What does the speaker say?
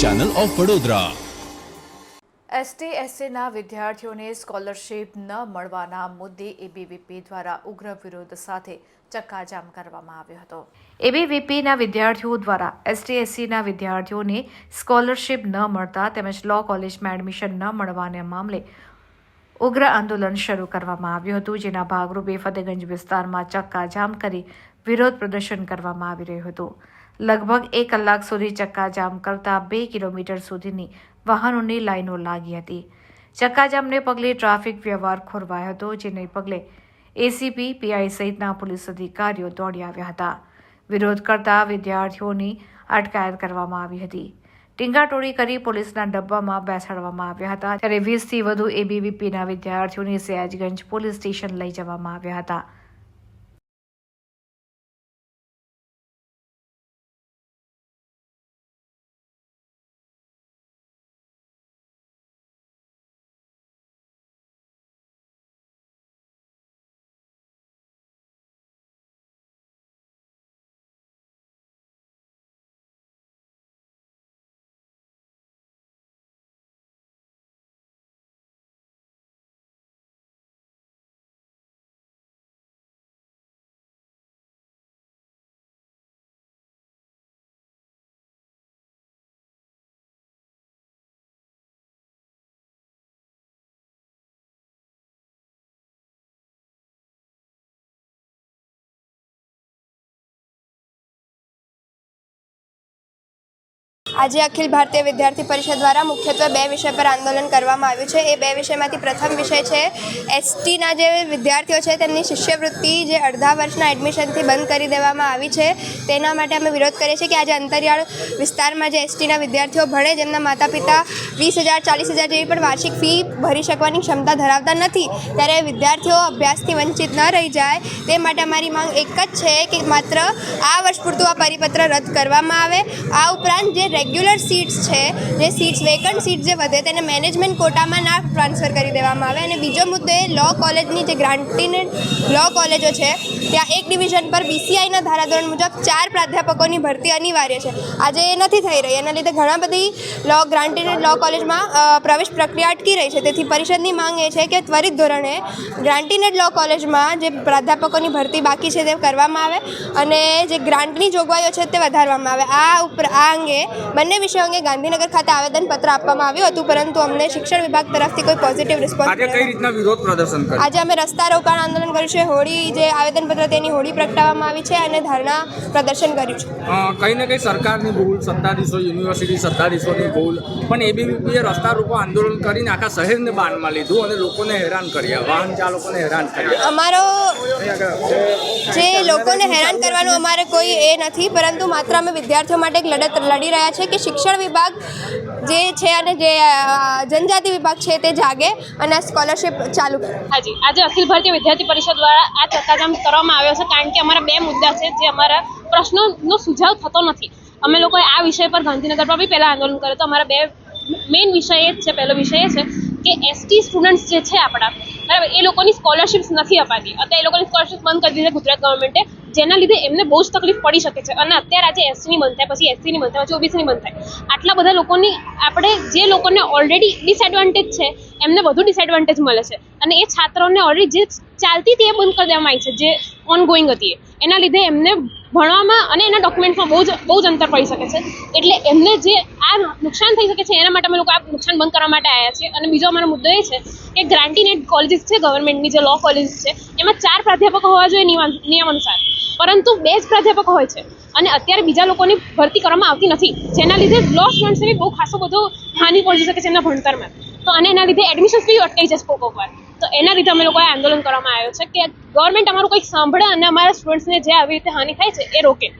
Channel of Vadodara ST એસસીના વિદ્યાર્થીઓને scholarship ન મળવાના મુદ્દે એબીવીપી દ્વારા ઉગ્ર વિરોધ સાથે ચક્કાજામ કરવામાં આવ્યો હતો. એબીવીપીના વિદ્યાર્થીઓ દ્વારા એસટી એસસીના વિદ્યાર્થીઓને સ્કોલરશીપ ન મળતા તેમજ લો કોલેજમાં એડમિશન ન મળવાના મામલે ઉગ્ર આંદોલન શરૂ કરવામાં આવ્યું હતું, જેના ભાગરૂપે ફતેગંજ વિસ્તારમાં ચક્કાજામ કરી વિરોધ પ્રદર્શન કરવામાં આવી રહ્યું હતું. લગભગ એક કલાક સુધી ચક્કાજામ કરતા બે કિલોમીટર સુધીની વાહનોની લાઈનો લાગી હતી. ચક્કાજામને પગલે ટ્રાફિક વ્યવહાર ખોરવાયો હતો, જેને પગલે એસીપી પીઆઈ સહિતના પોલીસ અધિકારીઓ દોડી આવ્યા હતા. વિરોધ કરતા વિદ્યાર્થીઓની અટકાયત કરવામાં આવી હતી. ટીંગાટોળી કરી પોલીસના ડબ્બામાં બેસાડવામાં આવ્યા હતા. ત્યારે વીસથી વધુ એબીવીપીના વિદ્યાર્થીઓને સયાજગંજ પોલીસ સ્ટેશન લઈ જવામાં આવ્યા હતા. આજે અખિલ ભારતીય વિદ્યાર્થી પરિષદ દ્વારા મુખ્યત્વે બે વિષય પર આંદોલન કરવામાં આવ્યું છે. એ બે વિષયમાંથી પ્રથમ વિષય છે, એસટીના જે વિદ્યાર્થીઓ છે, તેમની શિષ્યવૃત્તિ જે અડધા વર્ષના એડમિશનથી બંધ કરી દેવામાં આવી છે. તેના માટે અમે વિરોધ કરીએ છીએ કે આજે અંતરિયાળ વિસ્તારમાં જે એસટીના વિદ્યાર્થીઓ ભણે, જેમના માતા પિતા વીસ હજાર, ચાલીસ હજાર જેવી પણ વાર્ષિક ફી ભરી શકવાની ક્ષમતા ધરાવતા નથી. ત્યારે વિદ્યાર્થીઓ અભ્યાસથી વંચિત ન રહી જાય. તે માટે અમારી માંગ એક જ છે કે માત્ર આ વર્ષ પૂરતું આ પરિપત્ર રદ કરવામાં આવે. આ ઉપરાંત જે રેગ્યુલર સીટ્સ છે, જે સીટ્સ વેકન્ટ સીટ જે વધે તેને મેનેજમેન્ટ કોટામાં ના ટ્રાન્સફર કરી દેવામાં આવે. અને બીજો મુદ્દો એ લો કોલેજની જે ગ્રાન્ટીનેડ લો કોલેજો છે, ત્યાં એક ડિવિઝન પર બીસીઆઈના ધારાધોરણ મુજબ ચાર પ્રાધ્યાપકોની ભરતી અનિવાર્ય છે. આજે એ નથી થઈ રહી. એના લીધે ઘણા બધી લો ગ્રાન્ટીનેડ લો કોલેજમાં પ્રવેશ પ્રક્રિયા અટકી રહી છે. તેથી પરિષદની માંગ એ છે કે ત્વરિત ધોરણે ગ્રાન્ટીનેડ લો કોલેજમાં જે પ્રાધ્યાપકોની ભરતી બાકી છે તે કરવામાં આવે અને જે ગ્રાન્ટની જોગવાઈઓ છે તે વધારવામાં આવે. આ ઉપર આ અંગે બંને વિષયો અંગે ગાંધીનગર ખાતે આવેદનપત્ર આપવામાં આવ્યું હતું પરંતુ અમને શિક્ષણ વિભાગ તરફથી કોઈ પોઝિટિવ રિસ્પોન્સ આજે કઈ રીતના વિરોધ પ્રદર્શન કર્યું? આજે અમે રસ્તા રોકાણ આંદોલન કર્યું છે હોળી જે આવેદનપત્ર તેની હોળી પ્રગટાવવામાં આવી છે અને ધરણા પ્રદર્શન કર્યું છે. કઈ ને કઈ સરકારની ભૂલ સત્તાધીશો યુનિવર્સિટી સત્તાધીશોની ભૂલ પણ એબીવીપીએ રસ્તા રોકો આંદોલન કરીને આખા શહેરને બાનમાં લીધું અને લોકોને હેરાન કર્યા વાહન ચાલકોને હેરાન કર્યા. અમારો જે લોકોને હેરાન કરવાનું અમારે કોઈ એ નથી પરંતુ માત્ર અમે વિદ્યાર્થીઓ માટે એક લડત લડી રહ્યા છે કે શિક્ષણ વિભાગ જે છે અને જે જનજાતિ વિભાગ છે તે જાગે અને આ સ્કોલરશિપ ચાલુ. કરે હાજી. આજે અખિલ ભારતીય વિદ્યાર્થી પરિષદ દ્વારા આ ચક્કાજામ કરવામાં આવ્યો છે કારણ કે અમારા બે મુદ્દા છે જે અમારા પ્રશ્નોનો સુઝાવ થતો નથી. અમે લોકોએ આ વિષય પર ગાંધીનગર પર બી પહેલાં આંદોલન કર્યું તો અમારા બે મેઇન વિષય એ જ છે, પહેલો વિષય એ છે કે એસટી સ્ટુડન્ટ્સ જે છે આપણા બરાબર? એ લોકોની સ્કોલરશિપ્સ નથી અપાતી. અત્યારે એ લોકોની સ્કોલરશિપ બંધ કરી દીધી ગુજરાત ગવર્મેન્ટે જેના લીધે એમને બહુ જ તકલીફ પડી શકે છે. અને અત્યારે આજે એસસીની બંધ થાય, પછી એસસીની બંધ થાય, પછી ઓબીસીની બંધ થાય. આટલા બધા લોકોની આપણે જે લોકોને ઓલરેડી ડિસએડવાન્ટેજ છે, એમને વધુ ડિસએડવાન્ટેજ મળે છે. અને એ છાત્રોને ઓલરેડી જે ચાલતી હતી એ બંધ કરી દેવામાં આવી છે, જે ઓન ગોઈંગ હતી એના લીધે એમને ભણવામાં અને એના ડોક્યુમેન્ટમાં બહુ જ બહુ જ અંતર પડી શકે છે. એટલે એમને જે આ નુકસાન થઈ શકે છે, એના માટે અમે લોકો આ નુકસાન બંધ કરવા માટે આવ્યા છીએ. અને બીજો અમારો મુદ્દો એ છે કે ગ્રાન્ટીનેટ કોલેજીસ છે ગવર્મેન્ટની જે લો કોલેજીસ છે, એમાં ચાર પ્રાધ્યાપકો હોવા જોઈએ નિયમ અનુસાર પરંતુ બે જ પ્રાધ્યાપકો હોય છે. અને અત્યારે બીજા લોકોની ભરતી કરવામાં આવતી નથી. જેના લીધે લો સ્ટુડન્ટ્સને બહુ ખાસો બધો હાનિ પહોંચી શકે છે એમના ભણતરમાં. તો અને એના લીધે એડમિશન્સ બી અટકાઈ જશે કોક વાર. તો એના લીધે અમે લોકોએ આંદોલન કરવામાં આવ્યો છે કે ગવર્મેન્ટ અમારું કંઈક સાંભળે અને અમારા સ્ટુડન્ટ્સને જે આવી રીતે હાનિ થાય છે, એ રોકે.